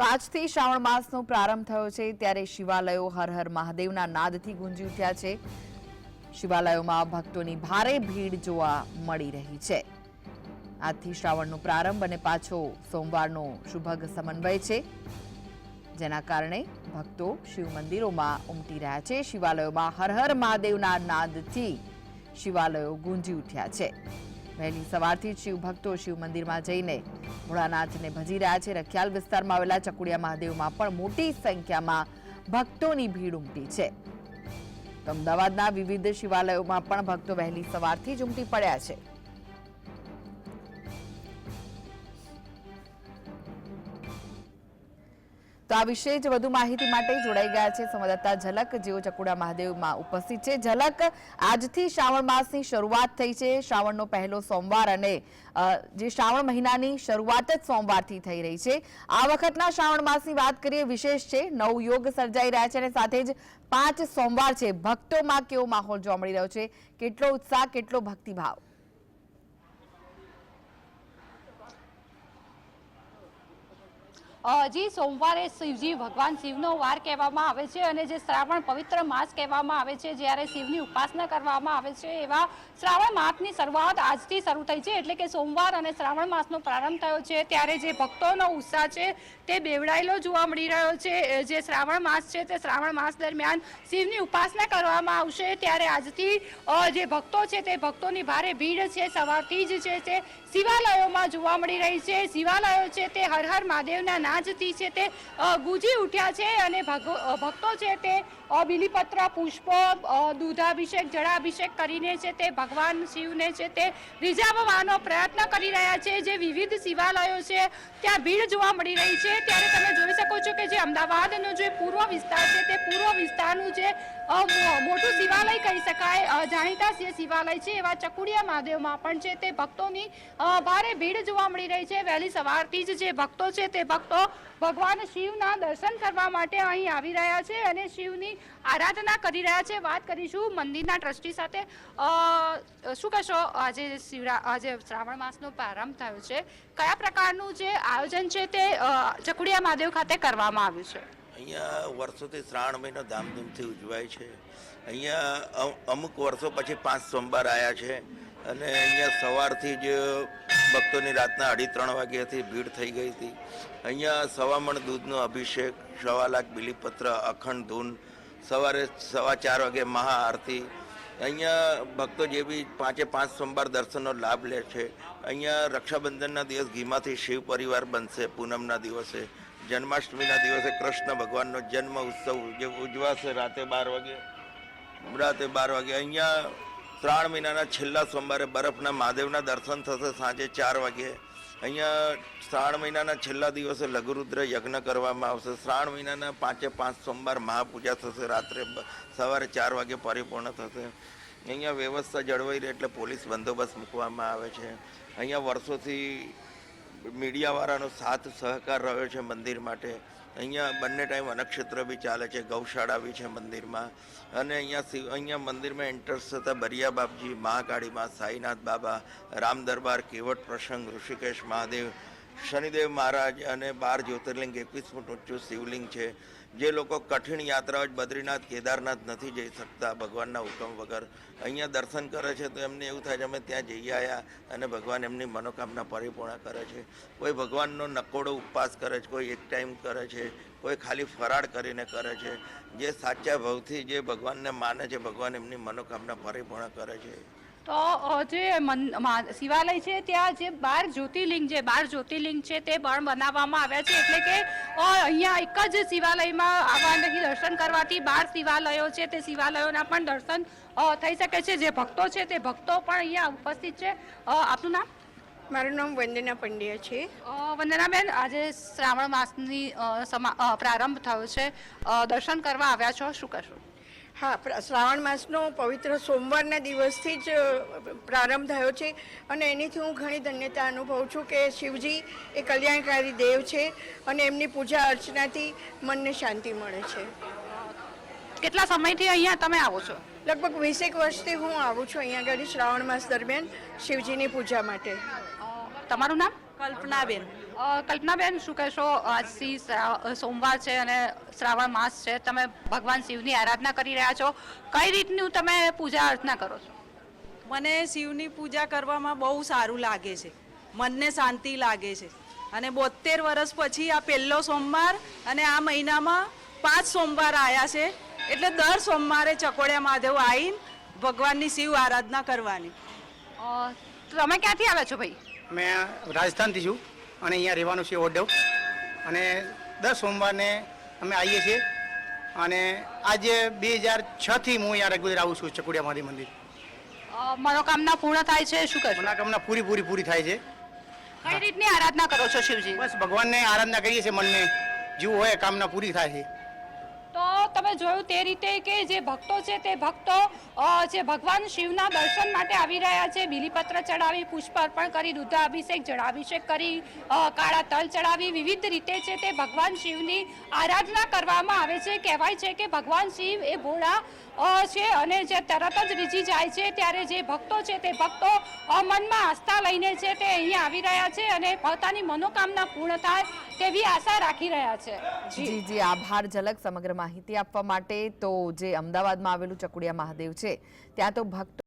તો આજથી શ્રાવણ માસનો પ્રારંભ થયો છે, ત્યારે શિવાલયો હર હર મહાદેવના નાદથી ગુંજી ઉઠ્યા છે. શિવાલયોમાં ભક્તોની ભારે ભીડ જોવા મળી રહી છે. આજથી શ્રાવણનો પ્રારંભ અને પાછો સોમવારનો શુભગ સમન્વય છે. જેના કારણે ભક્તો શિવ મંદિરોમાં ઉમટી રહ્યા છે. શિવાલયોમાં હર હર મહાદેવના નાદથી શિવાલયો ગુંજી ઉઠ્યા છે. વહેલી સવારથી શિવ ભક્તો શિવ મંદિરમાં જઈને ભોળાનાથને ભજી રહ્યા છે. રખિયાલ વિસ્તારમાં આવેલા ચકુડિયા મહાદેવમાં પણ મોટી સંખ્યામાં ભક્તોની ભીડ ઉમટી છે. તો અમદાવાદના વિવિધ શિવાલયોમાં પણ ભક્તો વહેલી સવારથી જ ઉમટી પડ્યા છે. તો આ વિશે જ વધુ માહિતી માટે જોડાઈ ગયા છે સંવાદદાતા ઝલક. જેઓ ચકુડા મહાદેવમાં ઉપસ્થિત છે. ઝલક, આજથી શ્રાવણ માસની શરૂઆત થઈ છે. શ્રાવણનો પહેલો સોમવાર અને જે શ્રાવણ મહિનાની શરૂઆત જ સોમવારથી થઈ રહી છે. આ વખતના શ્રાવણ માસની વાત કરીએ, વિશેષ છે, નવ યોગ સર્જાઈ રહ્યા છે અને સાથે જ પાંચ સોમવાર છે. ભક્તોમાં કેવો માહોલ જોવા મળી રહ્યો છે? કેટલો ઉત્સાહ, કેટલો ભક્તિભાવ? અ, જી સોમવારે શિવજી ભગવાન શિવનો વાર કહેવામાં આવે છે અને જે શ્રાવણ પવિત્ર માસ કહેવામાં આવે છે જ્યારે શિવની ઉપાસના કરવામાં આવે છે એવા શ્રાવણ માસની શરૂઆત આજથી શરૂ થઈ છે. એટલે કે સોમવાર અને શ્રાવણ માસનો પ્રારંભ થયો છે ત્યારે જે ભક્તોનો ઉત્સાહ છે તે બેવડાયેલો જોવા મળી રહ્યો છે. જે શ્રાવણ માસ છે તે શ્રાવણ માસ દરમિયાન શિવની ઉપાસના કરવામાં આવશે. ત્યારે આજથી જે ભક્તો છે તે ભક્તોની ભારે ભીડ છે સવારથી જ છે તે શિવાલયોમાં જોવા મળી રહી છે. શિવાલયો છે તે હર હર મહાદેવના નાચથી છે તે ગુજી ઉઠ્યા છે અને ભક્તો છે તે બિલીપત્ર, પુષ્પો દૂધાભિષેક, જળાભિષેક કરીને છે તે ભગવાન શિવને છે તે રીઝાવવાનો પ્રયત્ન કરી રહ્યા છે. જે વિવિધ શિવાલયો છે, ત્યાં ભીડ જોવા મળી રહી છે. ત્યારે તમે જોઈ શકો છો કે જે અમદાવાદનો જે પૂર્વ વિસ્તાર છે તે પૂર્વ વિસ્તારનું જે મોટું શિવાલય કહી શકાય જાણીતા શિવાલય છે એવા ચકુડિયા મહાદેવમાં પણ છે તે ભક્તોની ભારે ભીડ જોવા મળી રહી છે. વહેલી સવારથી જ જે ભક્તો છે તે ભક્તો ભગવાન શિવના દર્શન કરવા માટે અહીં આવી રહ્યા છે અને શિવની આરાધના કરી રહ્યા છે. વાત કરીશું મંદિરના ટ્રસ્ટી સાથે. શું કહેશો? આજે શિવરા, આજે શ્રાવણ માસનો પ્રારંભ થયો છે. કયા પ્રકારનું જે આયોજન છે તે ચકુડિયા મહાદેવ ખાતે કરવામાં આવ્યું છે? અહીંયા વર્ષોથી શ્રાવણ મહિનો ધામધૂમથી ઉજવાય છે. અહીંયા અમુક વર્ષો પછી પાંચ સોમવાર આવ્યા છે. અને અહીંયા સવારથી જ ભક્તોની રાતના અઢી ત્રણ વાગ્યાથી ભીડ થઈ ગઈ હતી. અહીંયા સવામણ દૂધનો અભિષેક સવા લાખ બિલીપત્ર, અખંડ ધૂન, સવારે સવા ચાર વાગે મહાઆરતી. અહીંયા ભક્તો જે બી પાંચે પાંચ સોમવાર દર્શનનો લાભ લે છે. અહીંયા રક્ષાબંધનના દિવસ ઘીમાંથી શિવ પરિવાર બનશે પૂનમના દિવસે, જન્માષ્ટમીના દિવસે કૃષ્ણ ભગવાનનો જન્મ ઉત્સવ જે ઉજવાશે રાતે બાર વાગે, રાતે બાર વાગે. અહીંયા શ્રાવણ મહિનાના છેલ્લા સોમવારે બરફના મહાદેવના દર્શન થશે સાંજે ચાર વાગે અહીંયા શ્રાવણ મહિનાના છેલ્લા દિવસે લઘુરુદ્ર યજ્ઞ કરવામાં આવશે. શ્રાવણ મહિનાના પાંચે પાંચ સોમવાર મહાપૂજા થશે. રાત્રે સવારે ચાર વાગે પરિપૂર્ણ થશે. અહીંયા વ્યવસ્થા જળવાઈ રહે એટલે પોલીસ બંદોબસ્ત મૂકવામાં આવે છે. અહીંયા વર્ષોથી મીડિયાવાળાનો સાથ સહકાર રહ્યો છે મંદિર માટે. અહીંયા બંને ટાઈમ અનક્ષેત્ર બી ચાલે છે, ગૌશાળા બી છે મંદિરમાં. અને અહીંયા અહીંયા મંદિરમાં એન્ટર્સ થતાં બરિયા બાપજી મહાકાળીમાં સાઈનાથ બાબા, રામ દરબાર, કેવટ પ્રસંગ, ઋષિકેશ મહાદેવ, શનિદેવ મહારાજ અને બાર જ્યોતિર્લિંગ, એકવીસ ફૂટ ઊંચું શિવલિંગ છે. જે લોકો કઠિન યાત્રાઓ જ બદ્રીનાથ, કેદારનાથ નથી જઈ શકતા, ભગવાનના હુકમ વગર અહીંયા દર્શન કરે છે, તો એમને એવું થાય છે, અમે ત્યાં જઈ આવ્યા અને ભગવાન એમની મનોકામના પરિપૂર્ણ કરે છે. કોઈ ભગવાનનો નકોડો ઉપવાસ કરે છે, કોઈ એક ટાઈમ કરે છે, કોઈ ખાલી ફરાળ કરીને કરે છે. જે સાચા ભાવથી જે ભગવાનને માને છે, ભગવાન એમની મનોકામના પરિપૂર્ણ કરે છે. તો જે મન- શિવાલય છે ત્યાં જે બાર જ્યોતિર્લિંગ છે બાર જ્યોતિર્લિંગ છે તે પણ બનાવવામાં આવ્યા છે. એટલે કે અહીંયા એક જ શિવાલયમાં આવવાથી દર્શન કરવાથી બાર શિવાલયો છે તે શિવાલયોના પણ દર્શન થઈ શકે છે. જે ભક્તો છે તે ભક્તો પણ અહીંયા ઉપસ્થિત છે. આપનું નામ? મારું નામ વંદના પંડ્યા છે. વંદનાબેન આજે શ્રાવણ માસની સમા- પ્રારંભ થયો છે. દર્શન કરવા આવ્યા છો શું કરશો? હા શ્રાવણ માસનો પવિત્ર સોમવારના દિવસથી જ પ્રારંભ થયો છે અને એનીથી હું ઘણી ધન્યતા અનુભવું છું કે શિવજી એ કલ્યાણકારી દેવ છે અને એમની પૂજા અર્ચનાથી મનને શાંતિ મળે છે. કેટલા સમયથી અહીંયા તમે આવો છો? લગભગ વીસેક વર્ષથી હું આવું છું અહીંયા આગળ શ્રાવણ માસ દરમિયાન શિવજીની પૂજા માટે. તમારું નામ? કલ્પનાબેન. કલ્પનાબેન શું કહેશો? આજથી સોમવાર છે અને શ્રાવણ માસ છે. તમે ભગવાન શિવની આરાધના કરી રહ્યા છો. કઈ રીતનું તમે પૂજા અર્ચના કરો છો? મને શિવની પૂજા કરવામાં બહુ સારું લાગે છે. મનને શાંતિ લાગે છે. અને બોતેર વર્ષ પછી આ પહેલો સોમવાર અને આ મહિનામાં પાંચ સોમવાર આવ્યા છે. એટલે દર સોમવારે ચકોડિયા મહાદેવ આવીને ભગવાનની શિવ આરાધના કરવાની. તમે ક્યાંથી આવ્યા છો ભાઈ? મેં રાજસ્થાનથી છું. અને અહીંયા રહેવાનું છે ઓડવ અને દર સોમવારને અમે આવીએ છીએ. અને આજે બે હજાર છથી હું અહીંયા રેગ્યુલર આવું છું ચકુડિયા મહાદેવ મંદિર. મનોકામના પૂર્ણ થાય છે શું કહે મનોકામના પૂરી પૂરી પૂરી થાય છે. કઈ રીતની આરાધના કરો છો શિવજી? બસ ભગવાનને આરાધના કરીએ છીએ મનને. જેવું હોય કામના પૂરી થાય છે. તો તમે જોયું તે રીતે કે જે ભક્તો છે તે ભક્તો જે ભગવાન શિવના દર્શન માટે આવી રહ્યા છે, બિલીપત્ર ચડાવી, પુષ્પ અર્પણ કરી રુદ્રાભિષેક જળાભિષેક કરી કાળા તલ ચડાવી, વિવિધ રીતે છે તે ભગવાન શિવની આરાધના કરવામાં આવે છે. કહેવાય છે કે ભગવાન શિવ એ ભોળા છે અને જે તરત જ રીઝી જાય છે ત્યારે જે ભક્તો છે તે ભક્તો મનમાં આસ્થા લઈને છે તે અહીંયા આવી રહ્યા છે અને પોતાની મનોકામના પૂર્ણ થાય તેવી આશા રાખી રહ્યા છે. જી જી, આભાર, ઝલક, સમગ્ર માહિતી. આપવા માટે તો જે અમદાવાદમાં આવેલું ચકુડિયા મહાદેવ છે ત્યાં તો ભક્તો